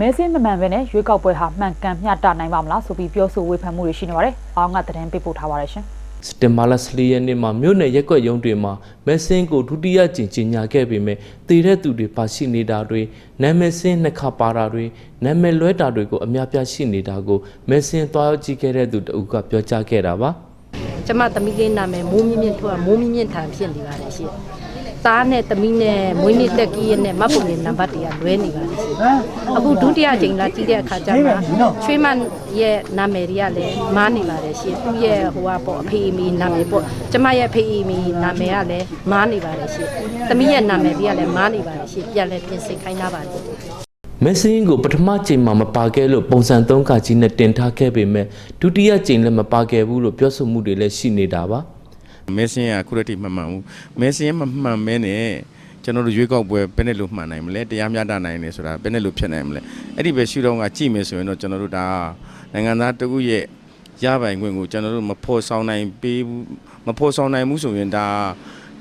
မဲစင်းမမှန်ပဲနဲ့ရွေးကောက်ပွဲဟာမှန်ကန်မျှတနိုင်ပါမလားဆိုပြီးပြောဆိုဝေဖန်မှုတွေရှိနေပါတယ်။အောင်ကသတင်းပေးပို့ထားပါတယ်ရှင်စတင်ဘာလ14ရက်နေ့မှာမြို့နယ်ရက်ကွက်ရုံးတွေမှာမဲဆင်းကိုဒုတိယကျင်ကြီးညာခဲ့ပေမဲ့တည်တဲ့သူတွေပါရှိနေတာတွေနာမည်စင်းနှစ်ခါပါတာတွေနာမည်လွဲတာတွေကိုအများပြားရှိနေတာကိုမဲဆင်းသွားရောက်ကြည့်ခဲ့တဲ့သူတဦးကပြောကြားခဲ့တာပါ ကျမသမီးလေးနာမည်မိုးမြင့်မြင့်ထွန်းမိုးမြင့်မြင့်ထန်ဖြစ်နေပါတယ်ရှင်။သားနဲ့သမီးနဲ့မွေးနေ့တက်ကြီးရဲ့နဲ့မတ်ပုံရဲ့နံပါတ်တွေကလွဲနေပါတယ်ရှင်။အခုဒုတိယချိန်လာကြည့်တဲ့အခါကျမှချွေးမရဲ့နာမည်တွေကလည်းမားနေပါတယ်ရှင်။သူ့ရဲ့ဟိုကပေါ့အဖေအမေနာမည်ပေါ့ကျမရဲ့ဖေအမေနာမည်ကလည်းမားနေပါတယ်ရှင်။သမီးရဲ့နာမည်တွေကလည်းမားနေပါတယ်ရှင်။ပြန်လဲပြင်ဆင်ခိုင်းတာပါတယ်။ မဲဆင်းကိုပထမချိန်မှာမပါခဲ့လို့ပုံစံ3ခါကြီးနဲ့တင်ထားခဲ့ပေမဲ့ဒုတိယချိန်လည်းမပါခဲ့ဘူးလို့ပြောဆိုမှုတွေလည်းရှိနေတာပါမဲစင်းကခုရတိမမှန်ဘူးမဲစင်းမမှန်မဲနဲ့ကျွန်တော်တို့ရွေးကောက်ပွဲဘယ်နဲ့လို့မှန်နိုင်မလဲတရားမျှတနိုင်တယ်ဆိုတာဘယ်နဲ့လို့ဖြစ်နိုင်မလဲအဲ့ဒီပဲရှုတော့ကကြည့်မယ်ဆိုရင်တော့ကျွန်တော်တို့ဒါနိုင်ငံသားတခုရဲ့ရပိုင်ခွင့်ကိုကျွန်တော်တို့မဖော်ဆောင်နိုင်ပေးဘူးမဖော်ဆောင်နိုင်ဘူးဆိုရင်ဒါ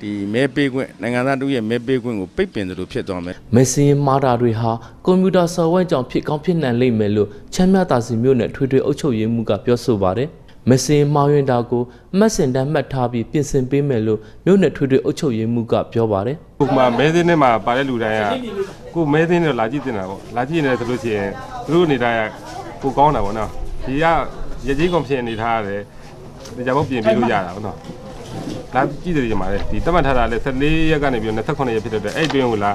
ဒီမဲပေးခွင့်နိုင်ငံသားတခုရဲ့မဲပေးခွင့်ကိုပိတ်ပင်သလိုဖြစ်သွားမယ်မဲဆင်းမာတာတွေဟာကွန်ပျူတာဆော်ဝဲကြောင့်ဖြစ်ကောင်းဖြစ်နိုင်လိမ့်မယ်လို့ချမ်းမြသာစီမျိုးနဲ့ထွေထွေအုပ်ချုပ်ရေးမှုကပြောဆိုပါတယ်။မဲဆင်းမာရင်တာကိုအမှတ်စင်တန်းမှတ်ထားပြီးပြင်ဆင်ပေးမယ်လို့မြို့နယ်ထွေထွေအုပ်ချုပ်ရေးမှုကပြောပါတယ်ခုမှမဲသင်းထဲမှာပါတဲ့လူတိုင်းကကိုမဲသင်းတွေလာကြည့်တင်တာပေါ့လာကြည့်နေတယ်ဆိုလို့ရှိရင်သူတို့အနေတိုင်းကကိုကောင်းတာပေါ့နော်ဒီကရကြီးကွန်ဖြစ်အနေထားရတယ်ဒီကြောင့်ပြင်ပြလို့ရတာပေါ့နော် လာကြည့်တယ်ကြမှာလေဒီတတ်မှတ်ထားတာလဲ14ရက်ကနေပြီးတော့28ရက်ဖြစ်တဲ့အတွက်အဲ့အတွင်းကိုလာ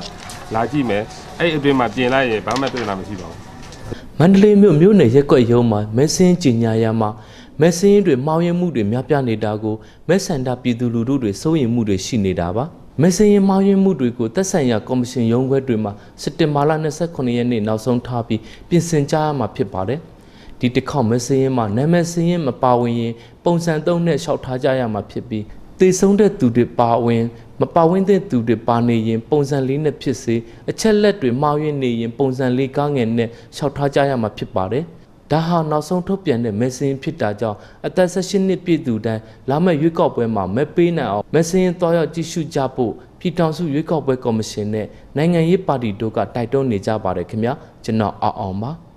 လာကြည့်မယ်အဲ့အတွင်းမှာပြင်လိုက်ရင်ဘာမှပြဿနာမရှိပါဘူး။မန္တလေးမြို့မြို့နယ်ရက်ကွက်ရုံးမှာမဲဆင်းကြီးညာရမှာမဲဆင်းတွေမောင်းရဲမှုတွေများပြားနေတာကိုမဲဆန္ဒပြည်သူလူထုတွေစိုးရိမ်မှုတွေရှိနေတာပါ။မဲဆင်းရင်မောင်းရဲမှုတွေကိုသက်ဆိုင်ရာကော်မရှင်ရုံးခွဲတွေမှာစက်တင်ဘာလ29ရက်နေ့နောက်ဆုံးထားပြီးပြင်ဆင်ကြရမှာဖြစ်ပါတယ်။ဒီတစ်ခေါက်မဲဆင်းရင်မှာနာမည်ဆင်းရင်မပါဝင်ရင်ပုံစံသုံးနဲ့လျှောက်ထားကြရမှာဖြစ်ပြီး တည်ဆုံးတဲ့သူတွေပါဝင်မပါဝင်တဲ့သူတွေပါနေရင် ပုံစံလေးနဲ့ဖြစ်စေအချက်လက်တွေမှားယွင်းနေရင်ပုံစံလေးကားငယ်နဲ့လျှောက်ထားကြရမှာဖြစ်ပါတယ်။ဒါဟာနောက်ဆုံးထုတ်ပြန်တဲ့မက်ဆင်းဖြစ်တာကြောင့်အသက်16နှစ်ပြည့်သူတိုင်းလာမယ့်ရွေးကောက်ပွဲမှာမဲပေးနိုင်အောင်မက်ဆင်းသွားရောက်ကြည့်ရှုကြဖို့ပြည်ထောင်စုရွေးကောက်ပွဲကော်မရှင်နဲ့နိုင်ငံရေးပါတီတို့ကတိုက်တွန်းနေကြပါတယ်ခင်ဗျာကျွန်တော်အောင်အောင်ပါ